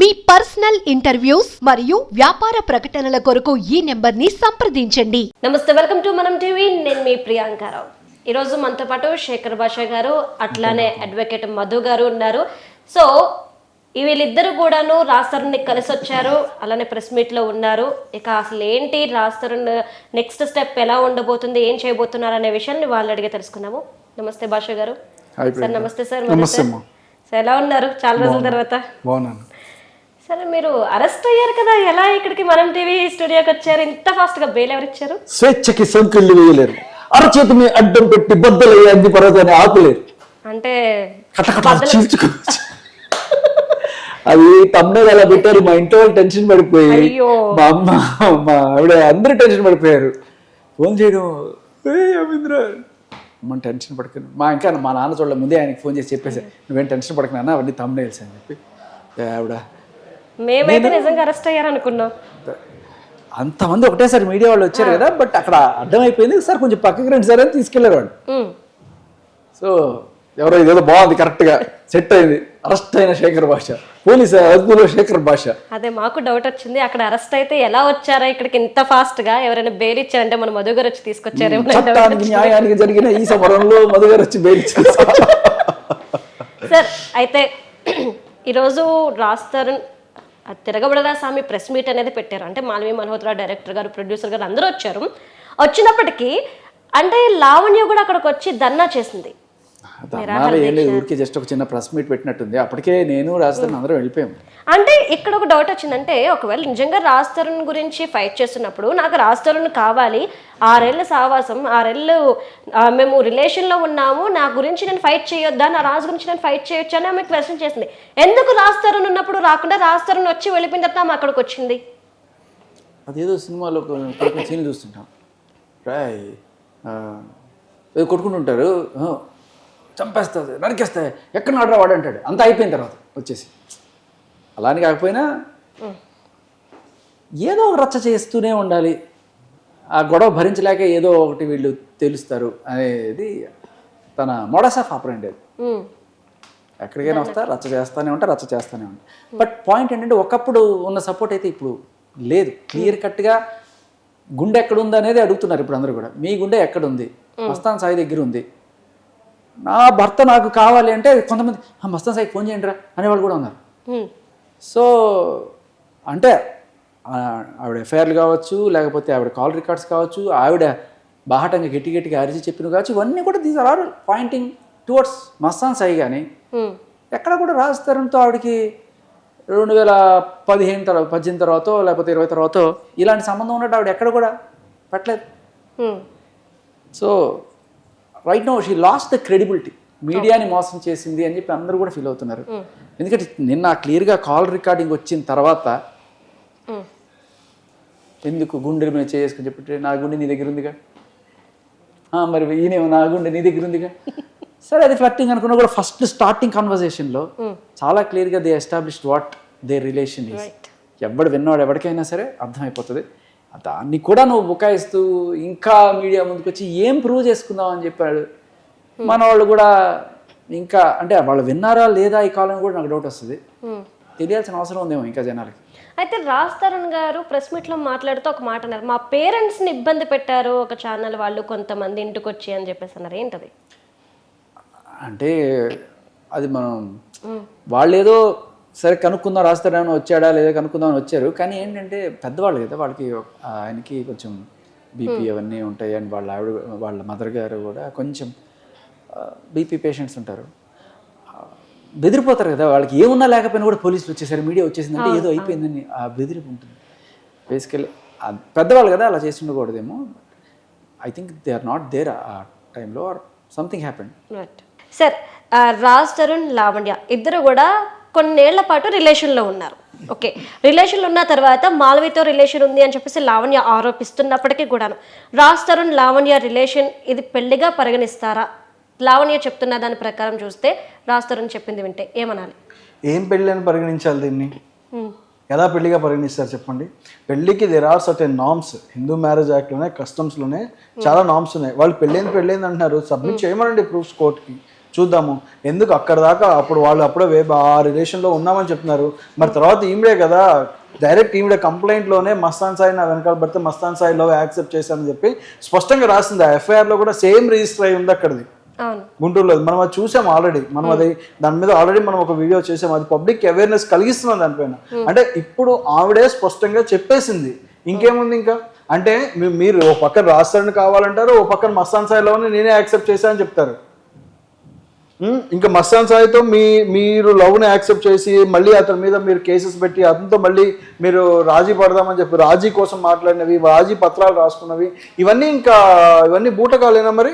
మీ personal interviews మరియు వ్యాపార ప్రకటనల కొరకు ఈ నెంబర్ని సంప్రదించండి. నమస్తే వెల్కమ్ టు మనం టీవీ. నేను మీ ప్రియాంకారావు ఈరోజు మనతో పాటు శేఖర్ భాష గారు అట్లానే అడ్వకేట్ మధు గారు ఉన్నారు. సో ఈ వీళ్ళిద్దరు కూడాను రాస్తారుని కలిసి వచ్చారు అలానే ప్రెస్ మీట్లో ఉన్నారు. ఇక అసలు ఏంటి రాస్తారు నెక్స్ట్ స్టెప్ ఎలా ఉండబోతుంది ఏం చేయబోతున్నారు అనే విషయాన్ని వాళ్ళు అడిగే తెలుసుకుందాము నమస్తే భాష గారు. Hi sir. నమస్తే సార్ నమస్తే ఎలా ఉన్నారు? చాలా రోజుల తర్వాత. బాగున్నాను. సరే మీరు అరెస్ట్ అయ్యారు కదా ఎలా ఇక్కడికి మనం టీవీ స్టూడియోకి వచ్చారు? ఇంత ఫాస్ట్గా బెయిల్ ఎవరు ఇచ్చారు? స్వేచ్ఛకి సంకెళ్ళు వేయలేరు. అరచేతి మీ అడ్డం పెట్టి బద్దలు అగ్గి పర్వతాన్ని ఆపలేరు. అంటే చీల్చుకోవచ్చు అది తమ్ముడే అలా పెట్టారు మా ఇంట్లో వాళ్ళు టెన్షన్ పడిపోయి. అయ్యో. మా అమ్మ మా ఆవిడ అందరూ టెన్షన్ పడిపోయారు. ఫోన్ చేయడం "ఏ, రవీంద్ర మన టెన్షన్ పడకను మా ఇంకా మా నాన్న చూడలే ముందే ఆయనకి ఫోన్ చేసి చెప్పేసి నువ్వేం టెన్షన్ పడకనా అవన్నీ తమ్ముడే అని చెప్పి. "ఏ, ఆవిడ మేమైతే నిజంగా అరెస్ట్ అయ్యారు అనుకున్నాం అంతమంది ఒకటేసారి మీడియా వాళ్ళు వచ్చారు కదా బట్ అక్కడ అర్థమైపోయింది సార్ కొంచెం పక్కకి రండి సార్ అని తీసుకెళ్ళారు వాళ్ళు. సో ఎవరో ఇదేదో బాగుంది కరెక్ట్గా సెట్ అయింది. అరెస్ట్ అయిన శేఖర్ భాష పోలీస్ అదుపులో శేఖర్ భాష. అదే మాకు డౌట్ వచ్చింది. అక్కడ అరెస్ట్ అయితే ఎలా వచ్చారా ఇక్కడికి ఇంత ఫాస్ట్గా ఎవరైనా బెయిల్ ఇచ్చారంటే మన మధు గారు వచ్చి తీసుకొచ్చారేమో చట్టానికి న్యాయానికి జరిగిన ఈ సమరంలో మధు గారు వచ్చి బెయిల్ ఇచ్చారు. సార్ అయితే ఈరోజు రాస్తారు తిరగబడదా స్వామి ప్రెస్ మీట్ అనేది పెట్టారు. అంటే మాల్వి మల్హోత్రా డైరెక్టర్ గారు ప్రొడ్యూసర్ గారు అందరూ వచ్చారు. వచ్చినప్పటికీ అంటే లావణ్య కూడా అక్కడికి వచ్చి ధర్నా చేసింది. ఊరికే జస్ట్ ఒక చిన్న ప్రెస్ మీట్ పెట్టినట్టుంది. అప్పటికే నేను రాజధాని అందరం వెళ్ళిపోయాం. అంటే ఇక్కడ ఒక డౌట్ వచ్చిందంటే ఒకవేళ నిజంగా రాజ్ తరుణ్ గురించి ఫైట్ చేస్తున్నప్పుడు నాకు రాజ్ తరుణ్ కావాలి ఆరేళ్ళ సావాసం ఆరేళ్ళు మేము రిలేషన్లో ఉన్నాము నా గురించి నేను ఫైట్ చేయొద్దా నా రాజు గురించి నేను ఫైట్ చేయొచ్చా అని ఆమె క్వశ్చన్ చేసింది. ఎందుకు రాజ్ తరుణ్ ఉన్నప్పుడు రాకుండా రాజ్ తరుణ్ వచ్చి వెళ్ళిపోయిన తర్వాత ఆమె అక్కడికి వచ్చింది? అదేదో సినిమాలో సీన్లు చూస్తుంటాం. రాయ్ కొట్టుకుంటుంటారు. చంపేస్తుంది నరికేస్తాయి ఎక్కడ నాడరా వాడు అంటాడు. అంత అయిపోయిన తర్వాత వచ్చేసి. అలా అని కాకపోయినా ఏదో ఒక రచ్చ చేస్తూనే ఉండాలి. ఆ గొడవ భరించలేక ఏదో ఒకటి వీళ్ళు తెలుస్తారు అనేది తన మోడస్ ఆఫ్ ఆపరండి అది. ఎక్కడికైనా వస్తా రచ్చ చేస్తానే ఉంటా రచ్చ చేస్తానే ఉంటా. బట్ పాయింట్ ఏంటంటే ఒకప్పుడు ఉన్న సపోర్ట్ అయితే ఇప్పుడు లేదు. క్లియర్ కట్గా గుండె ఎక్కడ ఉంది అనేది అడుగుతున్నారు ఇప్పుడు అందరూ కూడా. మీ గుండె ఎక్కడ ఉంది? మస్తాన్ సాయి దగ్గర ఉంది. నా భర్త నాకు కావాలి అంటే కొంతమంది "ఆ, మస్తాన్ సాయి ఫోన్ చేయండి రా అనేవాళ్ళు కూడా ఉన్నారు. సో అంటే ఆవిడ ఎఫ్ఐఆర్లు కావచ్చు లేకపోతే ఆవిడ కాల్ రికార్డ్స్ కావచ్చు ఆవిడ బాహటంగా గట్టి గట్టిగా అరిచి చెప్పిన కావచ్చు ఇవన్నీ కూడా these are all pointing towards Mastan Sai కానీ ఎక్కడ కూడా రాజతరంతో ఆవిడకి రెండు వేల పదిహేను తర్వాత పద్దెనిమిది తర్వాత లేకపోతే ఇరవై తర్వాత ఇలాంటి సంబంధం ఉన్నట్టు ఆవిడ ఎక్కడ కూడా పెట్టలేదు. So right no she lost the credibility మీడియాని మోసం చేసింది అని చెప్పి అందరూ కూడా ఫీల్ అవుతున్నారు. ఎందుకంటే నిన్న క్లియర్గా కాల్ రికార్డింగ్ వచ్చిన తర్వాత ఉమ్. ఎందుకు గుండెల మీద చేసుకుని చెప్పి నా గుండె నీ దగ్గర ఉందిగా? మరి ఈయనేమో నా గుండె నీ దగ్గర ఉందిగా? సరే అది ఫ్లట్టింగ్ అనుకున్నా కూడా ఫస్ట్ స్టార్టింగ్ కాన్వర్జేషన్లో చాలా క్లియర్గా they established what they relation. ఎవడు విన్నాడు ఎవరికైనా సరే అర్థమైపోతుంది. దాన్ని కూడా నువ్వు బుకాయిస్తూ ఇంకా మీడియా ముందుకు వచ్చి ఏం ప్రూవ్ చేసుకుందాం అని చెప్పాడు. మన వాళ్ళు కూడా ఇంకా అంటే వాళ్ళు విన్నారా లేదా ఈ కాలం కూడా నాకు డౌట్ వస్తుంది. తెలియాల్సిన అవసరం ఉందేమో ఇంకా జనాలకి. అయితే రాజ్ తరుణ్ గారు ప్రెస్ మీట్లో మాట్లాడుతూ ఒక మాట అన్నారు. మా పేరెంట్స్ని ఇబ్బంది పెట్టారు ఒక ఛానల్ వాళ్ళు కొంతమంది ఇంటికి వచ్చి అని చెప్పేసి అన్నారు. ఏంటది? అంటే అది మనం వాళ్ళు ఏదో సరే కనుక్కుందాం రాస్తారేమో వచ్చాడా లేదా కనుక్కుందామని వచ్చారు. కానీ ఏంటంటే పెద్దవాళ్ళు కదా వాళ్ళకి ఆయనకి కొంచెం బీపీ అవన్నీ ఉంటాయి అండ్ వాళ్ళ ఆవిడ వాళ్ళ మదర్ గారు కూడా కొంచెం బీపీ పేషెంట్స్ ఉంటారు. బెదిరిపోతారు కదా వాళ్ళకి ఏమున్నా లేకపోయినా కూడా పోలీసులు వచ్చేసారు మీడియా వచ్చేసిందంటే ఏదో అయిపోయిందని ఆ బెదిరింపు ఉంటుంది. బేసికల్లీ పెద్దవాళ్ళు కదా అలా చేసి ఉండకూడదేమో I think they are not there ఆ టైంలో or something happened sir Raj Tarun Lavanya ఇద్దరు కూడా కొన్నేళ్ళ పాటు రిలేషన్లో ఉన్నారు. ఓకే రిలేషన్లో ఉన్న తర్వాత మాలవితో రిలేషన్ ఉంది అని చెప్పేసి లావణ్య ఆరోపిస్తున్నప్పటికీ కూడాను. రాజ్ తరుణ్ లావణ్య రిలేషన్ ఇది పెళ్ళిగా పరిగణిస్తారా? లావణ్య చెప్తున్న దాని ప్రకారం చూస్తే రాజ్ తరుణ్ చెప్పింది వింటే ఏమనాలి? ఏం పెళ్ళి అని పరిగణించాలి దీన్ని? ఎలా పెళ్ళిగా పరిగణిస్తారు చెప్పండి? పెళ్ళికి there are certain norms Hindu marriage యాక్ట్లోనే కస్టమ్స్లోనే చాలా నామ్స్ ఉన్నాయి. వాళ్ళు పెళ్ళైంది పెళ్ళైంది అంటున్నారు. సబ్మిట్ చేయమనండి ప్రూఫ్స్ కోర్ట్కి చూద్దాము. ఎందుకు అక్కడ దాకా? అప్పుడు వాళ్ళు అప్పుడే వే- ఆ రిలేషన్లో ఉన్నామని చెప్తున్నారు. మరి తర్వాత ఈవిడే కదా డైరెక్ట్ ఈవిడ కంప్లైంట్లోనే మస్తాన్ సాయి నా వెనకాల పడితే మస్తాన్ సాయి లవ్ యాక్సెప్ట్ చేశానని చెప్పి స్పష్టంగా రాసింది. ఆ ఎఫ్ఐఆర్లో కూడా సేమ్ రిజిస్టర్ అయి ఉంది అక్కడిది. గుంటూరులో మనం అది చూసాం ఆల్రెడీ మనం అది దాని మీద ఆల్రెడీ మనం ఒక వీడియో చేసాం. అది పబ్లిక్ అవేర్నెస్ కలిగిస్తున్నాం దానిపైన. అంటే ఇప్పుడు ఆవిడే స్పష్టంగా చెప్పేసింది. ఇంకేముంది ఇంకా? అంటే మీరు ఓ పక్కన రాస్తారని కావాలంటారు ఓ పక్కన మస్తాన్ సాయిలో నేనే యాక్సెప్ట్ చేశానని చెప్తారు. ఇంకా మస్తాన్ సాయితో మీ మీరు లవ్ని యాక్సెప్ట్ చేసి మళ్ళీ అతని మీద మీరు కేసెస్ పెట్టి అతనితో మళ్ళీ మీరు రాజీ పడదామని చెప్పి రాజీ కోసం మాట్లాడినవి రాజీ పత్రాలు రాసుకున్నవి ఇవన్నీ ఇంకా ఇవన్నీ బూటకాలేనా మరి.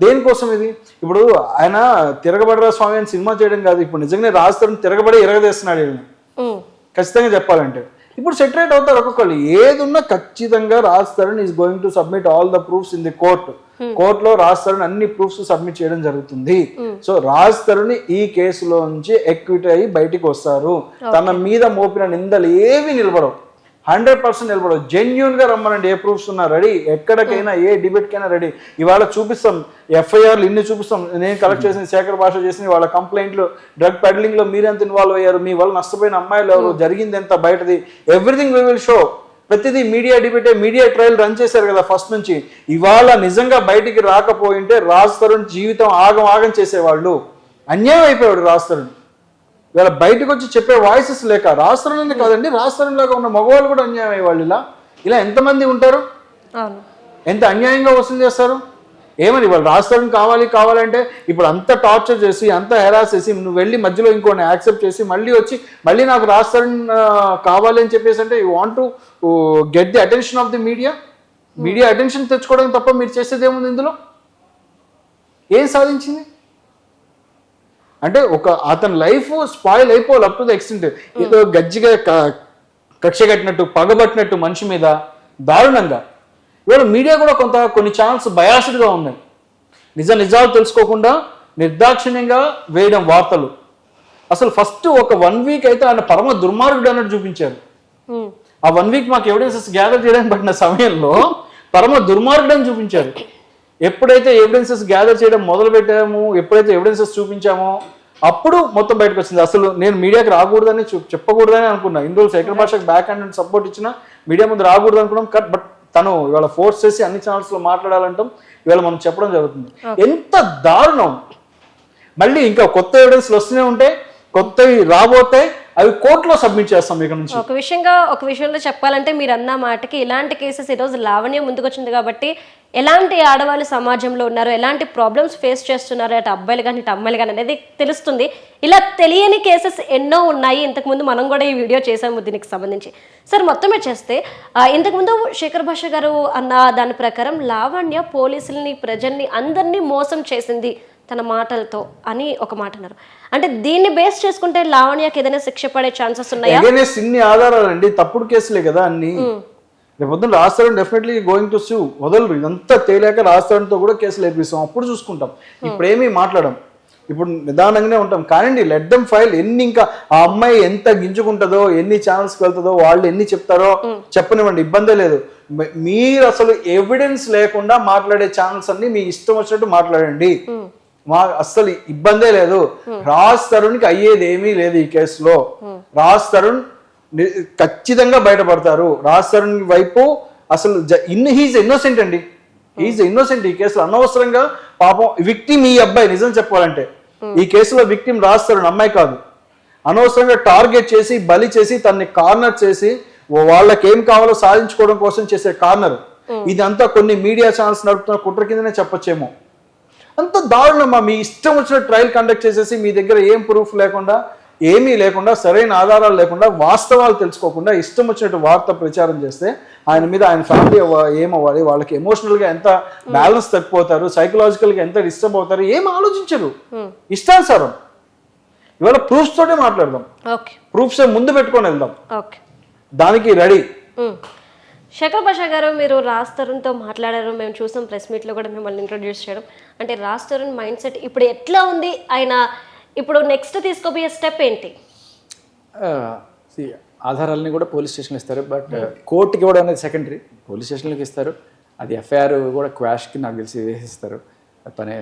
దేనికోసం ఇది ఇప్పుడు ఆయన తిరగబడరా స్వామి అని సినిమా చేయడం కాదు ఇప్పుడు నిజంగానే రాస్తారని తిరగబడి ఎరగదేస్తున్నాడు. ఖచ్చితంగా చెప్పాలంటే ఇప్పుడు సెటరేట్ అవుతారు ఒక్కొక్కళ్ళు. ఏదున్నా ఖచ్చితంగా రాస్తారని is going to submit all the proofs in the court కోర్టులో రాస్తారని అన్ని ప్రూఫ్స్ సబ్మిట్ చేయడం జరుగుతుంది. సో రాస్తారని ఈ కేసులో నుంచి ఎక్విట్ అయ్యి బయటికి వస్తారు. తన మీద మోపిన నిందలు ఏవి నిలబడవు. హండ్రెడ్ పర్సెంట్ నిలబడవు. జెన్యున్గా రమ్మనండి. ఏ ప్రూఫ్స్ ఉన్నా రెడీ. ఎక్కడికైనా ఏ డిబేట్ కైనా రెడీ. ఇవాళ చూపిస్తాం. ఎఫ్ఐఆర్లు ఇన్ని చూపిస్తాం. నేను కలెక్ట్ చేసిన శేఖర్ భాష చేసిన వాళ్ళ కంప్లైంట్లు డ్రగ్ పెడ్లింగ్లో మీరెంత ఇన్వాల్వ్ అయ్యారు? మీ వల్ల నష్టపోయిన అమ్మాయిలు ఎవరు? జరిగింది ఎంత బయటది? ఎవ్రీథింగ్ వి విల్ షో ప్రతిదీ మీడియా డిబేటే మీడియా ట్రయల్ రన్ చేశారు కదా ఫస్ట్ నుంచి. ఇవాళ నిజంగా బయటికి రాకపోయింటే రాజ్ తరుణ్ జీవితం ఆగం ఆగం చేసేవాళ్ళు. అన్యాయం అయిపోయాడు రాజ్ తరుణ్. ఇవాళ బయటకు వచ్చి చెప్పే వాయిసెస్ లేక రాస్తారని కాదండి రాస్తారని లాగా ఉన్న మగవాళ్ళు కూడా అన్యాయం అయ్యేవాళ్ళు ఇలా. ఇలా ఎంతమంది ఉంటారు? ఎంత అన్యాయంగా వసూలు చేస్తారు? ఏమని వాళ్ళు రాస్తారని కావాలి కావాలంటే ఇప్పుడు అంత టార్చర్ చేసి అంత హెరాస్ చేసి నువ్వు వెళ్ళి మధ్యలో ఇంకోని యాక్సెప్ట్ చేసి మళ్ళీ వచ్చి మళ్ళీ నాకు రాస్తారని కావాలి అని చెప్పేసి అంటే you want to get the attention of the media media attention తెచ్చుకోవడం తప్ప మీరు చేసేది ఏముంది ఇందులో? ఏం సాధించింది? అంటే ఒక అతని లైఫ్ స్పాయిల్ అయిపోవాలి అప్ టు ద ఎక్స్టెంట్ ఏదో గజ్జిగా కక్ష కట్టినట్టు పగబట్టినట్టు మనిషి మీద దారుణంగా. ఇవాళ మీడియా కూడా కొంత కొన్ని ఛానల్స్ బయాస్డ్గా ఉన్నాయి. నిజ నిజాలు తెలుసుకోకుండా నిర్దాక్షిణ్యంగా వేయడం వార్తలు. అసలు ఫస్ట్ ఒక వన్ వీక్ అయితే ఆయన పరమ దుర్మార్గుడు అన్నట్టు చూపించారు. ఆ వన్ వీక్ మాకు ఎవిడెన్సెస్ గ్యాదర్ చేయడానికి పడిన సమయంలో పరమ దుర్మార్గుడని చూపించారు. ఎప్పుడైతే ఎవిడెన్సెస్ గ్యాదర్ చేయడం మొదలు పెట్టామో ఎప్పుడైతే ఎవిడెన్సెస్ చూపించామో అప్పుడు మొత్తం బయటకు వచ్చింది. అసలు నేను మీడియాకి రాకూడదని చెప్పకూడదని అనుకున్నా. ఇన్ని రోజులు శేఖర్ భాషకు బ్యాక్ హ్యాండ్ అండ్ సపోర్ట్ ఇచ్చిన మీడియా ముందు రాకూడదు అనుకున్నాం. కట్ బట్ తను ఇవాళ ఫోర్స్ చేసి అన్ని ఛానల్స్లో మాట్లాడాలంటాం. ఇవాళ మనం చెప్పడం జరుగుతుంది. ఎంత దారుణం! మళ్ళీ ఇంకా కొత్త ఎవిడెన్స్లు వస్తూనే ఉంటాయి కొత్తవి రాబోతే అవి కోర్టులో సబ్మిట్ చేస్తాం ఇక్కడ నుంచి. ఒక విషయంగా ఒక విషయంలో చెప్పాలంటే మీరు అన్న మాటకి ఇలాంటి కేసెస్ ఈరోజు లావణ్యం ముందుకొచ్చింది కాబట్టి ఎలాంటి ఆడవాళ్ళు సమాజంలో ఉన్నారు ఎలాంటి ప్రాబ్లమ్స్ ఫేస్ చేస్తున్నారు అటు అబ్బాయిలు కానీ ఇటు అమ్మాయిలు కానీ అనేది తెలుస్తుంది. ఇలా తెలియని కేసెస్ ఎన్నో ఉన్నాయి. ఇంతకుముందు మనం కూడా ఈ వీడియో చేసాము దీనికి సంబంధించి. సార్ మొత్తమే చేస్తే ఇంతకుముందు శేఖర్ భాష గారు అన్న దాని ప్రకారం లావణ్య పోలీసుల్ని ప్రజల్ని అందరినీ మోసం చేసింది తన మాటలతో అని ఒక మాట అన్నారు. అంటే దీన్ని బేస్ చేసుకుంటే లావణ్యకి ఏదైనా శిక్ష పడే ఛాన్సెస్ ఉన్నాయా? ఇన్ని ఆధారాలు అండి తప్పుడు కేసులే కదా అన్ని. రేపు పొద్దున్న రాస్తారని డెఫినెట్లీ గోయింగ్ టు సూ వదలరు. ఇదంతా తేలాక రాస్తారంతో కూడా కేసులు వేపిస్తాం. అప్పుడు చూసుకుంటాం. ఇప్పుడు ఏమీ మాట్లాడం. ఇప్పుడు నిదానంగానే ఉంటాం. కానీ లెట్ దమ్ ఫైల్ ఎన్ని ఇంకా ఆ అమ్మాయి ఎంత గింజుకుంటుందో ఎన్ని ఛానల్స్కి వెళ్తుందో వాళ్ళు ఎన్ని చెప్తారో చెప్పనివ్వండి. ఇబ్బందే లేదు. మీరు అసలు ఎవిడెన్స్ లేకుండా మాట్లాడే ఛానల్స్ అన్ని మీ ఇష్టం వచ్చినట్టు మాట్లాడండి. మా అస్సలు ఇబ్బందే లేదు. రాజ్ తరుణ్కి అయ్యేది ఏమీ లేదు ఈ కేసులో. రాజ్ తరుణ్ ఖచ్చితంగా బయటపడతారు. రాజ్ తరుణ్ వైపు అసలు ఇన్ హీజ్ ఇన్నోసెంట్ అండి. ఈజ్ ఇన్నోసెంట్ ఈ కేసులో. అనవసరంగా పాపం విక్టిమ్ ఈ అబ్బాయి నిజం చెప్పాలంటే. ఈ కేసులో విక్టిమ్ రాజ్ తరుణ్ అమ్మాయి కాదు. అనవసరంగా టార్గెట్ చేసి బలి చేసి తన్ని కార్నర్ చేసి వాళ్ళకి ఏం కావాలో సాధించుకోవడం కోసం చేసే కార్నర్. ఇదంతా కొన్ని మీడియా ఛానల్స్ నడుపుతున్న కుట్ర కిందనే చెప్పొచ్చేమో. అంత దారుణమా మీ ఇష్టం వచ్చిన ట్రయల్ కండక్ట్ చేసేసి మీ దగ్గర ఏం ప్రూఫ్ లేకుండా ఏమీ లేకుండా సరైన ఆధారాలు లేకుండా వాస్తవాలు తెలుసుకోకుండా ఇష్టం వచ్చినట్టు వార్త ప్రచారం చేస్తే ఆయన మీద ఆయన ఫ్యామిలీ ఏమవ్వాలి వాళ్ళకి ఎమోషనల్గా ఎంత బ్యాలెన్స్ తగ్గిపోతారు సైకలాజికల్గా ఎంత డిస్టర్బ్ అవుతారు? ఏం ఆలోచించరు. ఇష్టానుసారం. ఇవాళ ప్రూఫ్స్ తోటే మాట్లాడదాం. ఓకే. ప్రూఫ్స్ ముందు పెట్టుకొని వెళ్దాం. ఓకే. దానికి రెడీ. ఉమ్. శేఖర్ భాష గారు మీరు రాజ్ తరుణ్తో మాట్లాడారు. మేము చూసాం ప్రెస్ మీట్లో కూడా మిమ్మల్ని ఇంట్రొడ్యూస్ చేయడం. అంటే రాజ్ తరుణ్ మైండ్ సెట్ ఇప్పుడు ఎట్లా ఉంది? ఆయన ఇప్పుడు నెక్స్ట్ తీసుకోబోయే స్టెప్ ఏంటి? ఆధారాలని కూడా పోలీస్ స్టేషన్లో ఇస్తారు బట్ కోర్టుకి ఇవ్వడం అనేది సెకండరీ పోలీస్ స్టేషన్లోకి ఇస్తారు. అది ఎఫ్ఐఆర్ కూడా క్వాష్కి నాకు తెలిసి వేసిస్తారు పని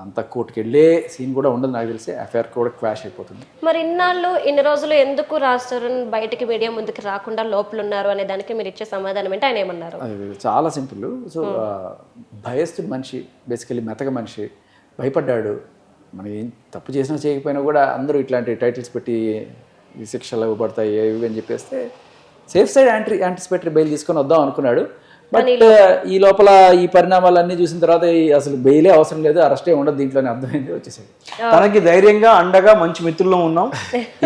అంత కోర్టుకి వెళ్ళే సీన్ కూడా ఉండదు నాకు తెలిసి. అఫేర్ కూడా క్వాష్ అయిపోతుంది. మరి ఇన్నాళ్ళు ఇన్ని రోజులు ఎందుకు రాస్తారు? బయటికి మీడియా ముందుకు రాకుండా లోపల ఉన్నారు అనే దానికి మీరు ఇచ్చే సమాధానం ఏంటి? ఆయన ఏమన్నారు? చాలా సింపుల్. సో భయస్థుడు మనిషి బేసికలీ మెతక మనిషి భయపడ్డాడు. మనం ఏం తప్పు చేసినా చేయకపోయినా కూడా అందరూ ఇట్లాంటి టైటిల్స్ పెట్టి ఈ శిక్షలు ఇవ్వబడతాయి ఇవి అని చెప్పేస్తే safe side anti anticipatory bail తీసుకొని వద్దాం అనుకున్నాడు. బట్ ఈ లోపల ఈ పరిణామాలన్నీ చూసిన తర్వాత అసలు బెయిలే అవసరం లేదు అరెస్టే ఉండదు దీంట్లోనే అర్థమైంది వచ్చేసాడు తనకి ధైర్యంగా అండగా మంచి మిత్రుల్లో ఉన్నాం.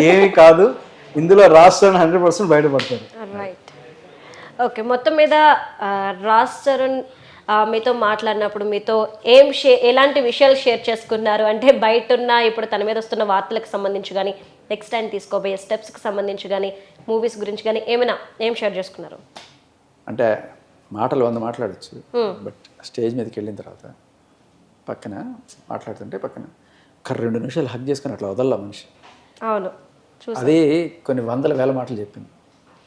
ఏమీ కాదు ఇందులో రాష్ట్రాన్ని హండ్రెడ్ పర్సెంట్ బయటపడతారు రైట్ ఓకే మొత్తం మీద రాజ్ తరుణ్ ఆ, మీతో మాట్లాడినప్పుడు మీతో ఏం షే ఎలాంటి విషయాలు షేర్ చేసుకున్నారు? అంటే బయట ఉన్న ఇప్పుడు తన మీద వస్తున్న వార్తలకు సంబంధించి కానీ నెక్స్ట్ టైం తీసుకోబోయే స్టెప్స్కి సంబంధించి కానీ మూవీస్ గురించి కానీ ఏమైనా ఏం షేర్ చేసుకున్నారు? అంటే మాటలు వంద మాట్లాడచ్చు. బట్ స్టేజ్ మీదకి వెళ్ళిన తర్వాత పక్కన మాట్లాడుతుంటే పక్కన ఒక రెండు నిమిషాలు హక్ చేసుకుని అట్లా వదల్లా మనిషి. అవును. అది కొన్ని వందల వేల మాటలు చెప్పింది.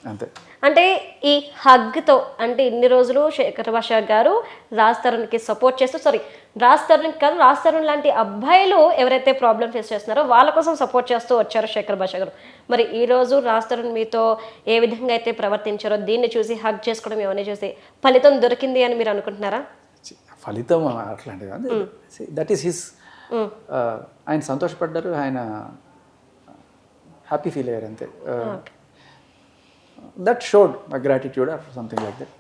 అంతే. అంటే ఈ హగ్తో అంటే ఇన్ని రోజులు శేఖర్ భాష గారు రాజ్ తరుణ్కి సపోర్ట్ చేస్తూ సారీ రాజ్ తరుణ్కి కాదు రాజ్ తరుణ్ లాంటి అబ్బాయిలు ఎవరైతే ప్రాబ్లం ఫేస్ చేస్తున్నారో వాళ్ళ కోసం సపోర్ట్ చేస్తూ వచ్చారు శేఖర్ భాష గారు. మరి ఈ రోజు తరుణ్ మీతో ఏ విధంగా అయితే ప్రవర్తించారో దీన్ని చూసి హగ్ చేసుకోవడం ఏమైనా చూసి ఫలితం దొరికింది అని మీరు అనుకుంటున్నారా? ఫలితం అట్లాంటిది దట్ ఈస్ హిస్ ఆయన సంతోషపడ్డారు ఆయన హ్యాపీ ఫీల్ అయ్యారు అంతే. That showed gratitude or something like that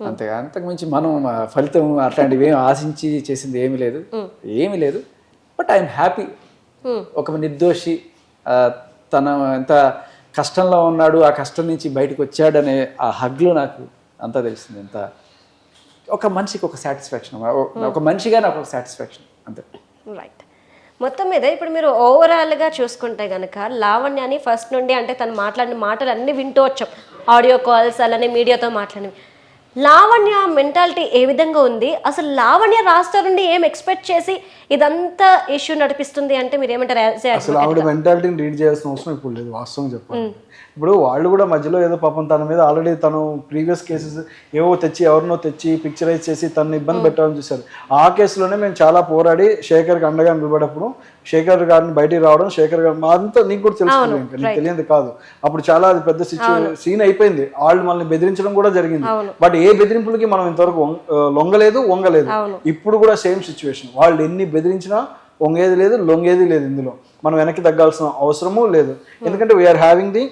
అంతే అంతకుమించి మనం ఫలితం అట్లాంటివి ఏం ఆశించి చేసింది ఏమీ లేదు. ఏమీ లేదు. బట్ ఐఎమ్ హ్యాపీ ఒక నిర్దోషి తన ఎంత కష్టంలో ఉన్నాడు ఆ కష్టం నుంచి బయటకు వచ్చాడనే ఆ హగ్లో నాకు అంతా తెలిసింది. ఎంత ఒక మనిషికి ఒక సాటిస్ఫాక్షన్ ఒక మనిషిగా నాకు ఒక సాటిస్ఫాక్షన్ అంతే. రైట్ మొత్తం మీద ఇప్పుడు మీరు ఓవరాల్గా చూసుకుంటే కనుక లావణ్యాని ఫస్ట్ నుండి అంటే తను మాట్లాడిన మాటలు అన్నీ వింటూ వచ్చాం. ఆడియో కాల్స్ అలానే మీడియాతో మాట్లాడినవి. లావణ్య మెంటాలిటీ ఏ విధంగా ఉంది? అసలు లావణ్య రాస్తా నుండి ఏం ఎక్స్పెక్ట్ చేసి ఇదంతా ఇష్యూ నడిపిస్తుంది అంటే మీరు ఏమంటారు? అసలు ఆవిడ మెంటాలిటీని రీడ్ చేయాల్సిన అవసరం ఇప్పుడు లేదు వాస్తవం చెప్పాలి. ఇప్పుడు వాళ్ళు కూడా మధ్యలో ఏదో పాపం తన మీద ఆల్రెడీ తను ప్రీవియస్ కేసెస్ ఏవో తెచ్చి ఎవరినో తెచ్చి పిక్చరైజ్ చేసి తనని ఇబ్బంది పెట్టాలని చూశారు. ఆ కేసులోనే మేము చాలా పోరాడి శేఖర్కి అండగా నిలబడప్పుడు శేఖర్ గారిని బయటికి రావడం శేఖర్ గారు మా అంతా నీకు కూడా తెలుసు ఇంకా నీకు తెలియదు కాదు. అప్పుడు చాలా అది పెద్ద సిచ్యువేషన్ సీన్ అయిపోయింది. వాళ్ళు మనల్ని బెదిరించడం కూడా జరిగింది. బట్ ఏ బెదిరింపులకి మనం ఇంతవరకు లొంగలేదు వంగలేదు. ఇప్పుడు కూడా సేమ్ సిచ్యువేషన్ వాళ్ళు ఎన్ని బెదిరించినా వంగేది లేదు లొంగేది లేదు ఇందులో. మనం వెనక్కి తగ్గాల్సిన అవసరము లేదు. ఎందుకంటే we are having the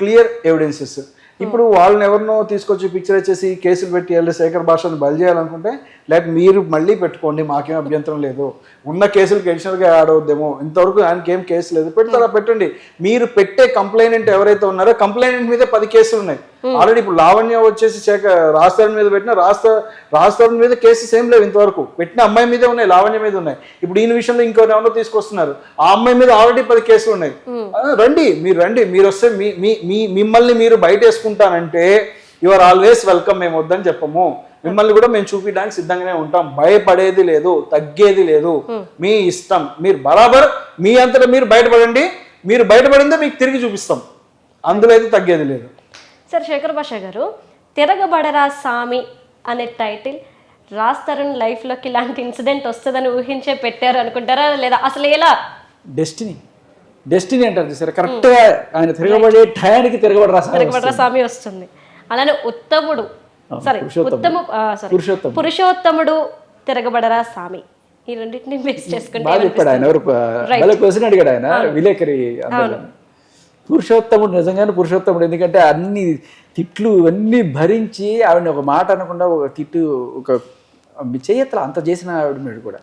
clear evidences ఇప్పుడు వాళ్ళని ఎవరినో తీసుకొచ్చి పిక్చర్ వచ్చేసి కేసులు పెట్టి వెళ్ళి శేఖర్ భాషను బలి చేయాలనుకుంటే లేక మీరు మళ్ళీ పెట్టుకోండి మాకేం అభ్యంతరం లేదు. ఉన్న కేసులకు అడిషనల్గా యాడ్ అవుద్దేమో. ఇంతవరకు ఆయనకి ఏం కేసు లేదు. పెడతారా? పెట్టండి. మీరు పెట్టే కంప్లైనెంట్ ఎవరైతే ఉన్నారో కంప్లైనెంట్ మీదే పది కేసులు ఉన్నాయి. ఆల్రెడీ ఇప్పుడు లావణ్య వచ్చేసి శేఖర్ రాస్తారన్ మీద పెట్టిన రాస్తా రాస్తారన్ మీద కేసెస్ ఏం లేవు ఇంతవరకు. పెట్టిన అమ్మాయి మీదే ఉన్నాయి లావణ్య మీద ఉన్నాయి. ఇప్పుడు ఈయన విషయంలో ఇంకో ఎవరో తీసుకొస్తున్నారు. ఆ అమ్మాయి మీద ఆల్రెడీ పది కేసులు ఉన్నాయి. రండి మీరు రండి. మీరు వస్తే మీ మీ మీ మిమ్మల్ని మీరు బయట వేసుకుంటానంటే యు ఆర్ ఆల్వేస్ వెల్కమ్ మేము వద్దని చెప్పము. మిమ్మల్ని కూడా మేము చూపించడానికి సిద్ధంగానే ఉంటాం. భయపడేది లేదు తగ్గేది లేదు. మీ ఇష్టం. మీరు బరాబర్ మీ అంతటా మీరు బయటపడండి. మీరు బయటపడిందే మీకు తిరిగి చూపిస్తాం. అందులో అయితే తగ్గేది లేదు. సార్ శేఖర్ భాష గారు తిరగబడరా సామి అనే టైటిల్ రాజ్ తరుణ్ లైఫ్లోకి ఇలాంటి ఇన్సిడెంట్ వస్తుందని ఊహించే పెట్టారు అనుకుంటారా లేదా? అసలు ఎలా? డెస్టినీ. డెస్టినీ అంటారు చూసారా? కరెక్ట్గా ఆయన తిరగబడే టయానికి తిరగబడి రాసారు తిరగబడరా సామి వస్తుంది. అలానే ఉత్తముడు సారీ. ఉత్తమ సారీ పురుషోత్తముడు. తిరగబడరా సామి? ఈ రెండింటిని బేస్ చేసుకుంటే ఆయన ఎవరు భలే క్వశ్చన్ అడిగాడు ఆయన విలేకరి. పురుషోత్తముడు నిజంగానే పురుషోత్తముడు ఎందుకంటే అన్ని తిట్లు ఇవన్నీ భరించి ఆవిడని ఒక మాట అనకుండా ఒక తిట్టు ఒక చేయత్ల అంత చేసిన ఆవిడ మీద కూడా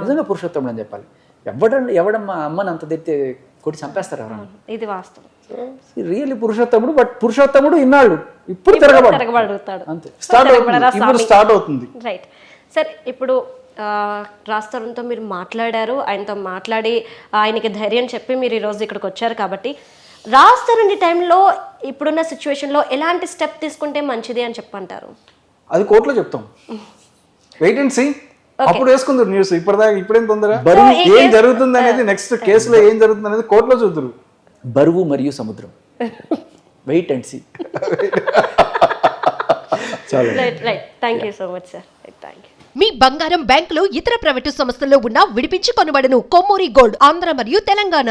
నిజంగా పురుషోత్తముడు అని చెప్పాలి. ఎవడం ఎవడమ్మా అమ్మని అంత తిట్టే కొట్టి చంపేస్తారు ఎవరన్నా ఇది వాస్తవం. రియల్లీ పురుషోత్తముడు బట్ పురుషోత్తముడు ఇన్నాళ్ళు. ఇప్పుడు తిరగబడు తిరగబడుతాడు. అంతే. స్టార్ట్ అవుతుంది. ఇప్పుడు స్టార్ట్ అవుతుంది. రైట్ సార్ ఇప్పుడు రాజ్ తరుణ్తో మీరు మాట్లాడారు. ఆయనతో మాట్లాడి ఆయనకి ధైర్యం చెప్పి మీరు ఈరోజు ఇక్కడికి వచ్చారు కాబట్టి రాజ్ తరుణ్ ఈ టైంలో ఇప్పుడున్న సిచ్యువేషన్లో ఎలాంటి స్టెప్ తీసుకుంటే మంచిది అని చెప్పంటారు? అది కోర్టులో చెప్తాం. వెయిట్ అండ్ సీ అప్పుడు వేసుకుందరు న్యూస్ ఇప్పటిదాకా ఇప్పుడేం తొందర ఏం జరుగుతుంది అనేది నెక్స్ట్ కేసులో ఏం జరుగుతుంది అనేది కోర్టులో చూద్దరు. బరువు మరియు సముద్రం. వెయిట్ అండ్ సీ చాలా right right thank you so much sir thank you మీ బంగారం బ్యాంకులో ఇతర ప్రైవేటు సంస్థల్లో ఉన్న విడిపించి కొనబడను కొమ్మూరి గోల్డ్ ఆంధ్ర మరియు తెలంగాణ.